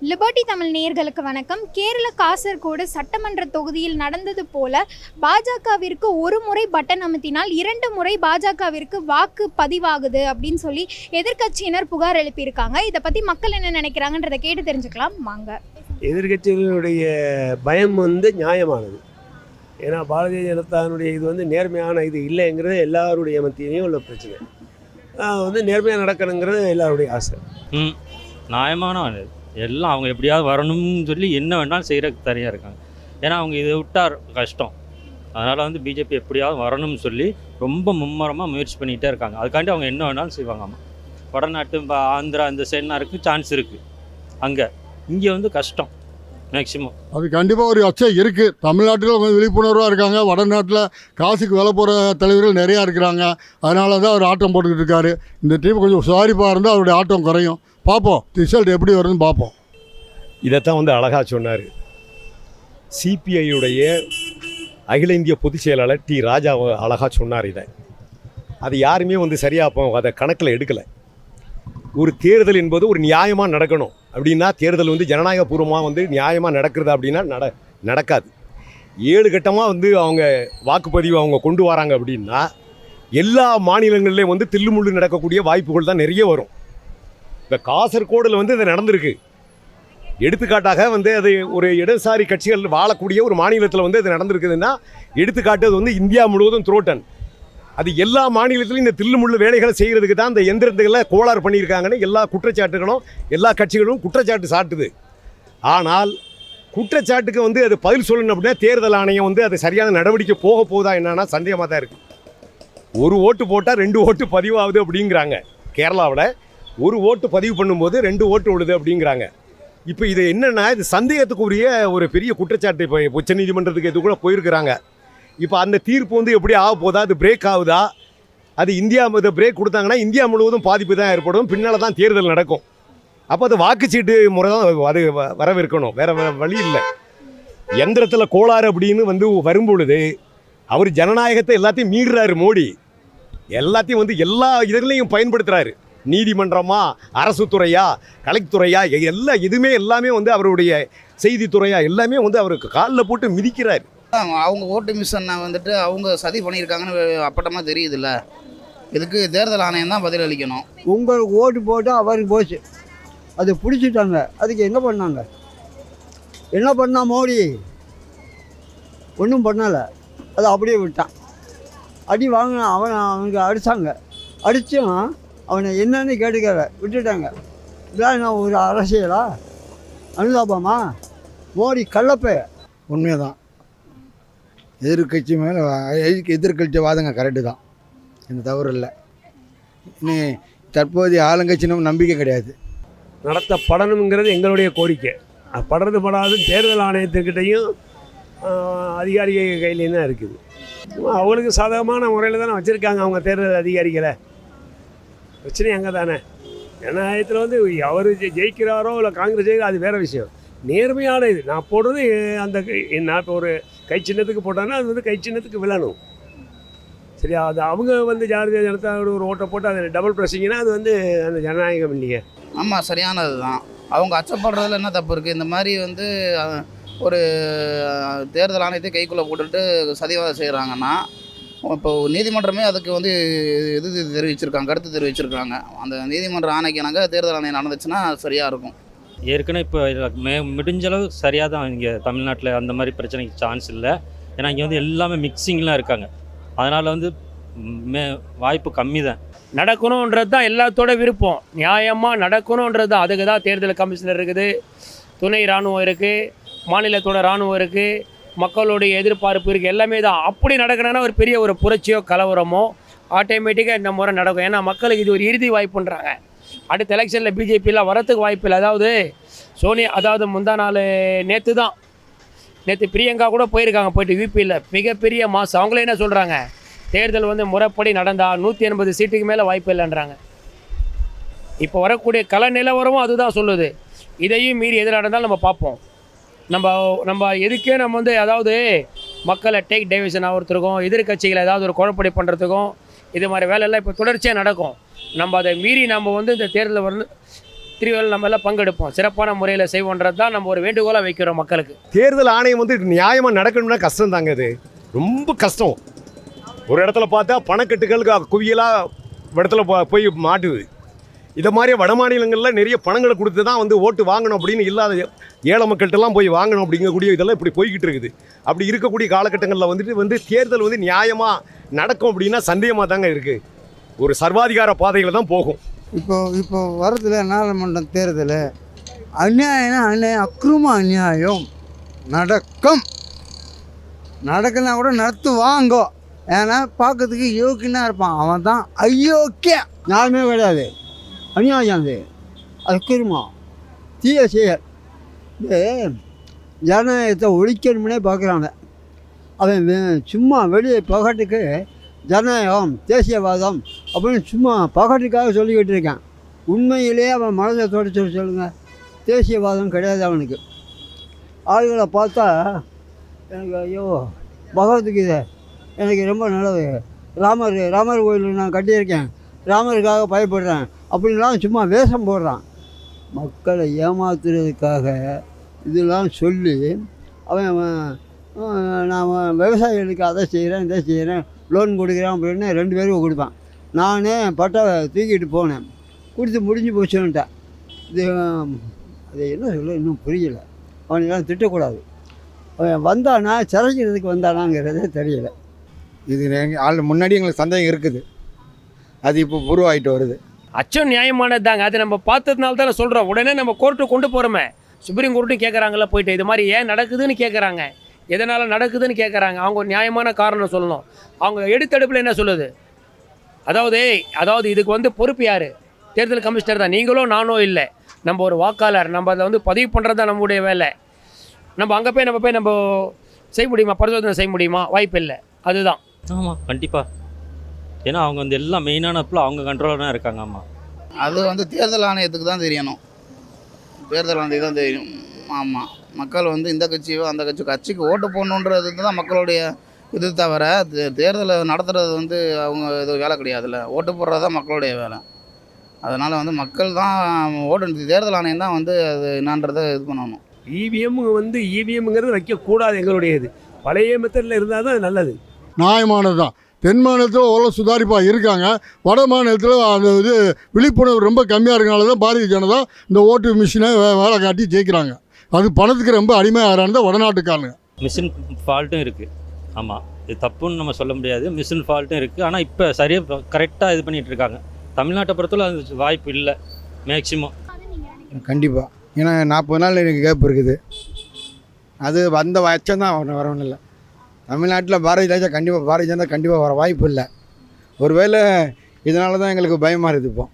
Liberty Tamil நேயர்களுக்கு வணக்கம். கேரள காசர்கோடு சட்டமன்ற தொகுதியில் நடந்தது போல பாஜகவிற்கு ஒரு முறை பட்டன் அமுத்தினால் இரண்டு முறை பாஜகவிற்கு வாக்கு பதிவாகுது அப்படின்னு சொல்லி எதிர்க்கட்சியினர் புகார் எழுப்பியிருக்காங்க. இதை பத்தி மக்கள் என்ன நினைக்கிறாங்கன்றதை கேட்டு தெரிஞ்சுக்கலாம். வாங்க. எதிர்கட்சிகளுடைய பயம் வந்து நியாயமானது. ஏன்னா பாரதிய ஜனதாவினுடைய இது வந்து நேர்மையான இது இல்லைங்கிறது எல்லாருடைய மத்தியிலையும் உள்ள பிரச்சனை. வந்து நேர்மையாக நடக்கணுங்கிறது எல்லாருடைய ஆசை. ம். நியாயமான ஆளு. எல்லாம் அவங்க எப்படியாவது வரணும்னு சொல்லி என்ன வேணாலும் செய்கிறதுக்கு தனியாக இருக்காங்க. ஏன்னா அவங்க இதை விட்டார் கஷ்டம். அதனால் வந்து பிஜேபி எப்படியாவது வரணும்னு சொல்லி ரொம்ப மும்மரமாக முயற்சி பண்ணிகிட்டே இருக்காங்க. அதுக்காண்டி அவங்க என்ன வேணாலும் செய்வாங்கம்மா. வடநாட்டு ஆந்திரா இந்த சைட்னாருக்கு சான்ஸ் இருக்குது அங்கே. இங்கே வந்து கஷ்டம். மேக்சிமம் அது கண்டிப்பாக ஒரு அச்சம் இருக்குது தமிழ்நாட்டில் கொஞ்சம் விழிப்புணர்வாக இருக்காங்க. வடநாட்டில் காசுக்கு வேலை போகிற தலைவர்கள் நிறையா இருக்கிறாங்க. அதனால தான் அவர் ஆட்டம் போட்டுக்கிட்டு இருக்காரு. இந்த டீம் கொஞ்சம் சுதாரிப்பாக இருந்தால் அவருடைய ஆட்டம் குறையும். பார்ப்போம் ரிசல்ட் எப்படி வருதுன்னு பார்ப்போம் இதைத்தான் வந்து அழகா சொன்னார். சிபிஐயுடைய அகில இந்திய பொதுச் செயலாளர் டி ராஜா அழகா சொன்னார் இதை. அது யாருமே வந்து சரியாக அதை கணக்கில் எடுக்கலை. ஒரு தேர்தல் என்பது ஒரு நியாயமாக நடக்கணும். அப்படின்னா தேர்தல் வந்து ஜனநாயகபூர்வமாக வந்து நியாயமாக நடக்கிறது அப்படின்னா நட நடக்காது. ஏழு கட்டமாக வந்து அவங்க வாக்குப்பதிவு அவங்க கொண்டு வராங்க அப்படின்னா எல்லா மாநிலங்கள்லேயும் வந்து தில்லுமுள்ளு நடக்கக்கூடிய வாய்ப்புகள் தான் நிறைய வரும். இப்போ காசர்கோடில் வந்து இது நடந்திருக்கு. எடுத்துக்காட்டாக வந்து அது ஒரு இடதுசாரி கட்சிகள் வாழக்கூடிய ஒரு மாநிலத்தில் வந்து அது நடந்திருக்குதுன்னா எடுத்துக்காட்டு அது வந்து இந்தியா முழுவதும் துரோட்டன். அது எல்லா மாநிலத்திலும் இந்த தில்லுமுள்ளு வேலைகளை செய்கிறதுக்கு தான் இந்த எந்திரத்துகளை கோளாறு பண்ணியிருக்காங்கன்னு எல்லா குற்றச்சாட்டுகளும் எல்லா கட்சிகளும் குற்றச்சாட்டு சாட்டுது. ஆனால் குற்றச்சாட்டுக்கு வந்து அது பதில் சொல்லணும் அப்படின்னா தேர்தல் ஆணையம் வந்து அது சரியான நடவடிக்கை போக போதா என்னன்னா சந்தேகமாக தான் இருக்குது ஒரு ஓட்டு போட்டால் ரெண்டு ஓட்டு பதிவாகுது அப்படிங்கிறாங்க கேரளாவில். ஒரு ஓட்டு பதிவு பண்ணும்போது ரெண்டு ஓட்டு விழுது அப்படிங்கிறாங்க. இப்போ இது என்னென்னா இது சந்தேகத்துக்குரிய ஒரு பெரிய குற்றச்சாட்டு. இப்போ உச்சநீதிமன்றத்துக்கு இது கூட போயிருக்கிறாங்க. இப்போ அந்த தீர்ப்பு வந்து எப்படி ஆக போதா அது பிரேக் ஆகுதா? அது இந்தியா இதை பிரேக் கொடுத்தாங்கன்னா இந்தியா முழுவதும் பாதிப்பு தான் ஏற்படும். பின்னால் தான் தேர்தல் நடக்கும். அப்போ அது வாக்குச்சீட்டு முறை தான் அது வ- வரவிருக்கணும் வேறு வழி இல்லை. எந்திரத்தில் கோளாறு அப்படின்னு வந்து வரும்பொழுது அவர் ஜனநாயகத்தை எல்லாத்தையும் மீறுறாரு மோடி. எல்லாத்தையும் வந்து எல்லா இதுலையும் பயன்படுத்துகிறாரு நீதிமன்றமா அரசு துறையா கலைத்துறையா எல்லா இதுவுமே எல்லாமே வந்து அவருடைய செய்தித்துறையா எல்லாமே வந்து அவருக்கு காலில் போட்டு மிதிக்கிறார். அவங்க- அவங்க ஓட்டு மிஷனை வந்துட்டு அவங்க சதி பண்ணியிருக்காங்கன்னு அப்பட்டமாக தெரியுதுல்ல. இதுக்கு தேர்தல் ஆணையம் தான் பதில் அளிக்கணும். உங்களுக்கு ஓட்டு போட்டு அவருக்கு போச்சு. அது பிடிச்சிட்டாங்க. அதுக்கு என்ன பண்ணாங்க? என்ன பண்ணா மோடி? ஒன்றும் பண்ணலை. அதை அப்படியே விட்டான். அடி வாங்கினான் அவனை அவனுக்கு அடித்தாங்க அடித்தும் அவனை என்னன்னு கேட்டுக்கல விட்டுட்டாங்க. இதான் என்ன ஒரு அரசியலா? அனுதாபமா? மோடி கள்ளப்பே. உண்மைதான். எதிர்கட்சி மேலே எதிர்கட்சி வாதங்க கரெக்டு தான். இந்த தவறு இல்லை. இனி தற்போதைய ஆளுங்கட்சி நம்ம நம்பிக்கை கிடையாது. நடத்தப்படணுங்கிறது எங்களுடைய கோரிக்கை. படுறது படாது தேர்தல் ஆணையத்துக்கிட்டையும் அதிகாரிகள் கையிலையும் தான் இருக்குது. அவங்களுக்கு சாதகமான முறையில் தானே வச்சுருக்காங்க அவங்க தேர்தல் அதிகாரிகளை. பிரச்சனை அங்கே தானே ஜனநாயகத்தில் வந்து அவர் ஜெயிக்கிறாரோ இல்லை காங்கிரஸ் ஜெயிக்கிறோ அது வேறு விஷயம். நேர்மையான இது. நான் போடுறது அந்த கை- நான் இப்போ ஒரு கை சின்னத்துக்கு போட்டேன்னா அது வந்து கை சின்னத்துக்கு விழணும். சரியா? அது அவங்க வந்து ஜாதிய ஜனதாவோட ஒரு ஓட்டை போட்டு அதை டபுள் ப்ரெஸ்ஸிங்கன்னா அது வந்து அந்த ஜனநாயகம் இல்லையே. ஆமாம் சரியானது தான் அவங்க அச்சப்படுறதுல என்ன தப்பு இருக்குது இந்த மாதிரி வந்து ஒரு தேர்தல் ஆணையத்தை கைக்குள்ளே போட்டுட்டு சதிவாதம் செய்கிறாங்கன்னா இப்போ நீதிமன்றமே அதுக்கு வந்து இது தெரிவிச்சிருக்காங்க கருத்து தெரிவிச்சிருக்காங்க. அந்த நீதிமன்ற ஆணைக்கினாங்க தேர்தல் ஆணையம் நடந்துச்சுன்னா சரியாக இருக்கும். ஏற்கனவே இப்போ மே முடிஞ்ச அளவு சரியாக தான் இங்கே தமிழ்நாட்டில் அந்த மாதிரி பிரச்சனைக்கு சான்ஸ் இல்லை. ஏன்னா இங்கே வந்து எல்லாமே மிக்சிங்லாம் இருக்காங்க. அதனால் வந்து ம், மே வாய்ப்பு கம்மி தான் நடக்கணுன்றது தான் எல்லாத்தோட விருப்பம். நியாயமாக நடக்கணுன்றது தான். அதுக்கு தான் தேர்தல் கமிஷனர் இருக்குது துணை இராணுவம் இருக்குது மாநிலத்தோட இராணுவம் இருக்குது மக்களுடைய எதிர்பார்ப்பு இருக்குது எல்லாமே தான். அப்படி நடக்கணும்னா ஒரு பெரிய ஒரு புரட்சியோ கலவரமோ ஆட்டோமேட்டிக்காக இந்த முறை நடக்கும். ஏன்னா மக்களுக்கு இது ஒரு இறுதி வாய்ப்புன்றாங்க. அடுத்த எலெக்ஷனில் பிஜேபியில் வரத்துக்கு வாய்ப்பு இல்லை. அதாவது சோனியா அதாவது முந்தா நாள் நேற்று தான். நேற்று பிரியங்கா கூட போயிருக்காங்க போயிட்டு யூபியில் மிகப்பெரிய மாசு. அவங்களே என்ன சொல்கிறாங்க தேர்தல் வந்து முறைப்படி நடந்தால் நூற்றி எண்பது சீட்டுக்கு மேலே வாய்ப்பு இல்லைன்றாங்க. இப்போ வரக்கூடிய கல நிலவரமும் அதுதான் சொல்லுது. இதையும் மீறி எது நடந்தாலும் நம்ம பார்ப்போம். நம்ம நம்ம எதுக்கே நம்ம வந்து அதாவது மக்களை டேக் டைவிஷன் ஆகிறதுக்கும் எதிர்க்கட்சிகளை ஏதாவது ஒரு குழப்படி பண்ணுறதுக்கும் இது மாதிரி வேலையெல்லாம் இப்போ தொடர்ச்சியாக நடக்கும். நம்ம அதை மீறி நம்ம வந்து இந்த தேர்தலில் வந்து திருவிழா நம்ம எல்லாம் பங்கெடுப்போம். சிறப்பான முறையில் செய்வோன்றது தான் நம்ம ஒரு வேண்டுகோளாக வைக்கிறோம் மக்களுக்கு. தேர்தல் ஆணையம் வந்து நியாயமாக நடக்கணும்னா கஷ்டம் தாங்க இது ரொம்ப கஷ்டம். ஒரு இடத்துல பார்த்தா பணக்கட்டுகளுக்கு குவியலாக இடத்துல போய் மாட்டுது. இதை மாதிரி வட மாநிலங்களில் நிறைய பணங்களை கொடுத்து தான் வந்து ஓட்டு வாங்கணும் அப்படின்னு இல்லாத ஏழை மக்கள்கிட்டலாம் போய் வாங்கணும் அப்படிங்கக்கூடிய இதெல்லாம் இப்படி போய்கிட்டு இருக்குது. அப்படி இருக்கக்கூடிய காலகட்டங்களில் வந்துட்டு வந்து தேர்தல் வந்து நியாயமாக நடக்கும் அப்படின்னா சந்தேகமாக தாங்க இருக்குது ஒரு சர்வாதிகார பாதையில் தான் போகும். இப்போ இப்போ வரதுல நாடாளுமன்றம் தேர்தல் அநியாயம்னா அநியாயம் அக்ரம அநியாயம் நடக்கும். நடக்குன்னா கூட நடத்துவாங்கோ ஏன்னா பார்க்கறதுக்கு யோக்கியனா இருப்பான். அவன் தான் அயோக்கிய யாருமே கிடையாது. அநியாயம் அது அக்கிரமம் தீய செயல் இது ஜனநாயகத்தை ஒழிக்கணும்னே பார்க்குறாங்க அவன் சும்மா வெளியே பகட்டுக்கு ஜனநாயகம் தேசியவாதம் அப்படின்னு சும்மா பகட்டுக்காக சொல்லிக்கிட்டு இருக்கேன் உண்மையிலே அவன் மனதை தொட சொல்லுங்கள் தேசியவாதம் கிடையாது அவனுக்கு ஆளுகளை பார்த்தா எனக்கு ஐயோ பகவத்கீதை எனக்கு ரொம்ப நல்லது ராமர் ராமர் கோயில் நான் கட்டியிருக்கேன் ராமருக்காக பயப்படுறேன் அப்படின்லாம் சும்மா வேஷம் போடுறான். மக்களை ஏமாத்துறதுக்காக இதெல்லாம் சொல்லி அவன் அவன் நான் விவசாயிகளுக்கு அதை செய்கிறேன் இதை செய்கிறேன் லோன் கொடுக்குறேன் அப்படின்னு ரெண்டு பேரும் கொடுப்பான். நானே பட்டா தூக்கிட்டு போனேன். கொடுத்து முடிஞ்சு போச்சுன்ட்டேன் இது அது என்ன சொல்ல இன்னும் புரியல. அவனெல்லாம் திட்டக்கூடாது. அவன் வந்தானா சிறைக்கிறதுக்கு வந்தானாங்கிறதே தெரியலை. இது எங்கள் ஆள் முன்னாடி எங்களுக்கு சந்தேகம் இருக்குது. அது இப்போ உருவாகிட்டு வருது. அச்சம் நியாயமானது தாங்க அது நம்ம பார்த்ததுனால தானே சொல்கிறோம் உடனே நம்ம கோர்ட்டு கொண்டு போகிறோமே சுப்ரீம் கோர்ட்டும் கேட்குறாங்களே போயிட்டு. இது மாதிரி ஏன் நடக்குதுன்னு கேட்குறாங்க எதனால் நடக்குதுன்னு கேட்குறாங்க அவங்க ஒரு நியாயமான காரணம் சொல்லணும். அவங்க எடுத்தடுப்பில் என்ன சொல்லுது? அதாவது அதாவது இதுக்கு வந்து பொறுப்பு யார்? தேர்தல் கமிஷனர் தான். நீங்களும் நானும் இல்லை. நம்ம ஒரு வாக்காளர். நம்ம அதை வந்து பதிவு பண்ணுறது தான் நம்முடைய வேலை. நம்ம அங்கே போய் நம்ம போய் நம்ம செய்ய முடியுமா? பரிசோதனை செய்ய முடியுமா? வாய்ப்பு இல்லை அதுதான். ஆமாம் கண்டிப்பாக ஏன்னா அவங்க வந்து எல்லாம் மெயினான அவங்க கண்ட்ரோலில் தான் இருக்காங்க ஆமாம் அது வந்து தேர்தல் ஆணையத்துக்கு தான் தெரியணும். தேர்தல் ஆணையத்துக்கு தான் தெரியும். ஆமாம் மக்கள் வந்து இந்த கட்சியோ அந்த கட்சி கட்சிக்கு ஓட்டு போடணுன்றது தான் மக்களுடைய இது தவிர தே- தேர்தலை நடத்துறது வந்து அவங்க இது வேலை கிடையாதுல்ல. ஓட்டு போடுறது தான் மக்களுடைய வேலை. அதனால் வந்து மக்கள் தான் ஓட்டு தேர்தல் ஆணையம் தான் வந்து அது என்னன்றதை இது பண்ணணும். இவிஎம் வந்து இவிஎம்ங்கிறது வைக்கக்கூடாது எங்களுடைய இது பழைய மெத்தடில் இருந்தால் தான் நல்லது. நியாயமானது தான் தென் மாநிலத்தில் ஓரளவு சுதாரிப்பாக இருக்காங்க. வட மாநிலத்தில் அந்த இது விழிப்புணர்வு ரொம்ப கம்மியாக இருக்கனால தான் பாரதிய ஜனதா இந்த ஓட்டு மிஷினை வே- வேலை காட்டி ஜெயிக்கிறாங்க. அது பணத்துக்கு ரொம்ப அடிமையாகிறாங்க வடநாட்டுக்காரங்க மிஷின் ஃபால்ட்டும் இருக்குது ஆமாம் இது தப்புன்னு நம்ம சொல்ல முடியாது. மிஷின் ஃபால்ட்டும் இருக்குது ஆனால் இப்போ சரியாக கரெக்டாக இது பண்ணிகிட்டு இருக்காங்க. தமிழ்நாட்டை பொறுத்தவரை அது வாய்ப்பு இல்லை. மேக்சிமம் கண்டிப்பாக ஏன்னா நாற்பது நாள் எனக்கு கேப் இருக்குது. அது வந்த அச்சம் தான் வர வரணும் இல்லை தமிழ்நாட்டில் பாரதிய ஜனதா கண்டிப்பாக பாரதிய ஜனதா கண்டிப்பாக வர வாய்ப்பு இல்லை. ஒருவேளை இதனால தான் எங்களுக்கு பயமாக இருக்குது இப்போ.